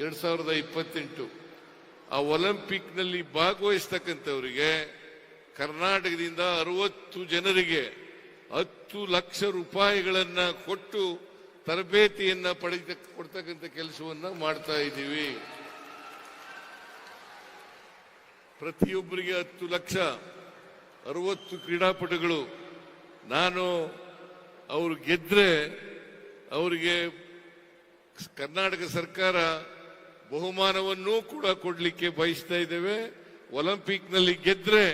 ಎರಡ್ ಸಾವಿರದ ಇಪ್ಪತ್ತೆಂಟು. ಆ ಒಲಿಂಪಿಕ್ನಲ್ಲಿ ಭಾಗವಹಿಸ್ತಕ್ಕಂಥವರಿಗೆ ಕರ್ನಾಟಕದಿಂದ ಅರವತ್ತು ಜನರಿಗೆ ಹತ್ತು ಲಕ್ಷ ರೂಪಾಯಿಗಳನ್ನ ಕೊಟ್ಟು ತರಬೇತಿಯನ್ನ ಪಡೆದ ಕೊಡ್ತಕ್ಕಂಥ ಕೆಲಸವನ್ನ ಮಾಡ್ತಾ ಇದ್ದೀವಿ. ಪ್ರತಿಯೊಬ್ಬರಿಗೆ ಹತ್ತು ಲಕ್ಷ, ಅರವತ್ತು ಕ್ರೀಡಾಪಟುಗಳು. ನಾನು ಅವರು ಗೆದ್ರೆ ಅವರಿಗೆ ಕರ್ನಾಟಕ ಸರ್ಕಾರ ಬಹುಮಾನವನ್ನೂ ಕೂಡ ಕೊಡಲಿಕ್ಕೆ ಬಯಸ್ತಾ ಇದ್ದೇವೆ ಒಲಿಂಪಿಕ್ನಲ್ಲಿ ಗೆದ್ರೆ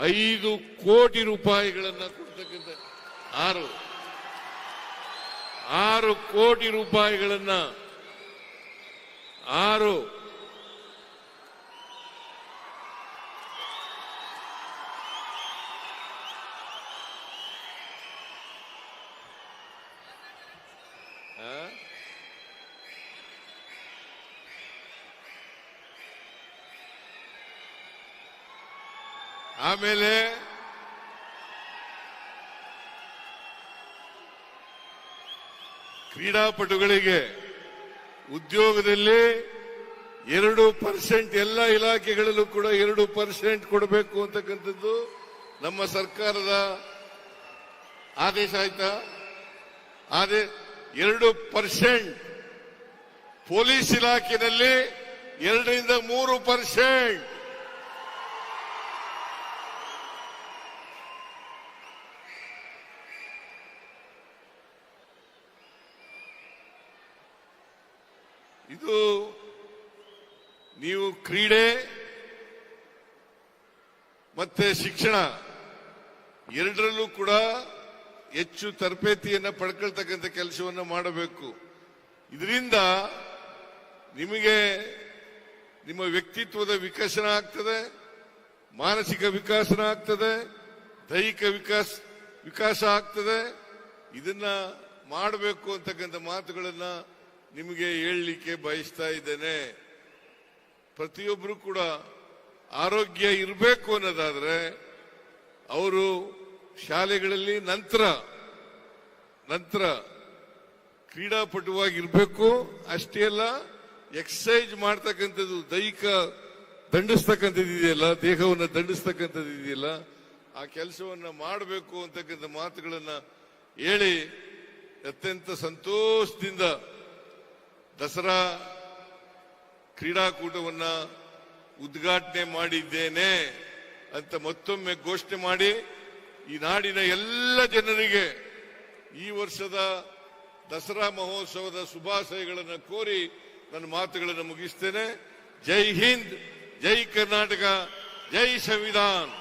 ಐದು ಕೋಟಿ ರೂಪಾಯಿಗಳನ್ನ ಕೊಡ್ತಕ್ಕಂಥ ಆರು ಆರು ಕೋಟಿ ರೂಪಾಯಿಗಳನ್ನ, ಆರು? ಆಮೇಲೆ ಕ್ರೀಡಾಪಟುಗಳಿಗೆ ಉದ್ಯೋಗದಲ್ಲಿ ಎರಡು ಪರ್ಸೆಂಟ್ ಎಲ್ಲ ಇಲಾಖೆಗಳಲ್ಲೂ ಕೂಡ ಎರಡು ಪರ್ಸೆಂಟ್ ಕೊಡಬೇಕು ಅಂತಕ್ಕಂಥದ್ದು ನಮ್ಮ ಸರ್ಕಾರದ ಆದೇಶ ಆಯ್ತಾ? ಆದೇ ಎರಡು ಪರ್ಸೆಂಟ್ ಪೊಲೀಸ್ ಇಲಾಖೆಯಲ್ಲಿ ಎರಡರಿಂದ ಮೂರು ಪರ್ಸೆಂಟ್ ಇದು ನೀವು ಕ್ರೀಡೆ ಮತ್ತೆ ಶಿಕ್ಷಣ ಎರಡರಲ್ಲೂ ಕೂಡ ಹೆಚ್ಚು ತರಬೇತಿಯನ್ನು ಪಡ್ಕೊಳ್ತಕ್ಕಂಥ ಕೆಲಸವನ್ನು ಮಾಡಬೇಕು. ಇದರಿಂದ ನಿಮಗೆ ನಿಮ್ಮ ವ್ಯಕ್ತಿತ್ವದ ವಿಕಸನ ಆಗ್ತದೆ, ಮಾನಸಿಕ ವಿಕಾಸನ ಆಗ್ತದೆ, ದೈಹಿಕ ವಿಕಾಸ ವಿಕಾಸ ಆಗ್ತದೆ. ಇದನ್ನ ಮಾಡಬೇಕು ಅಂತಕ್ಕಂಥ ಮಾತುಗಳನ್ನ ನಿಮಗೆ ಹೇಳಲಿಕ್ಕೆ ಬಯಸ್ತಾ ಇದ್ದೇನೆ. ಪ್ರತಿಯೊಬ್ಬರು ಕೂಡ ಆರೋಗ್ಯ ಇರಬೇಕು ಅನ್ನೋದಾದ್ರೆ ಅವರು ಶಾಲೆಗಳಲ್ಲಿ ನಂತರ ನಂತರ ಕ್ರೀಡಾಪಟುವಾಗಿರಬೇಕು ಅಷ್ಟೇ ಅಲ್ಲ ಎಕ್ಸಸೈಜ್ ಮಾಡ್ತಕ್ಕಂಥದ್ದು ದೈಹಿಕ ದಂಡಿಸ್ತಕ್ಕಂಥದ್ದು ಇದೆಯಲ್ಲ, ದೇಹವನ್ನು ದಂಡಿಸ್ತಕ್ಕಂಥದ್ದು ಇದೆಯಲ್ಲ, ಆ ಕೆಲಸವನ್ನು ಮಾಡಬೇಕು ಅಂತಕ್ಕಂಥ ಮಾತುಗಳನ್ನು ಹೇಳಿ ಅತ್ಯಂತ ಸಂತೋಷದಿಂದ ದಸರಾ ಕ್ರೀಡಾಕೂಟವನ್ನು ಉದ್ಘಾಟನೆ ಮಾಡಿದ್ದೇನೆ ಅಂತ ಮತ್ತೊಮ್ಮೆ ಘೋಷಣೆ ಮಾಡಿ, ಈ ನಾಡಿನ ಎಲ್ಲ ಜನರಿಗೆ ಈ ವರ್ಷದ ದಸರಾ ಮಹೋತ್ಸವದ ಶುಭಾಶಯಗಳನ್ನು ಕೋರಿ ನನ್ನ ಮಾತುಗಳನ್ನು ಮುಗಿಸ್ತೇನೆ. ಜೈ ಹಿಂದ್, ಜೈ ಕರ್ನಾಟಕ, ಜೈ ಸಂವಿಧಾನ್.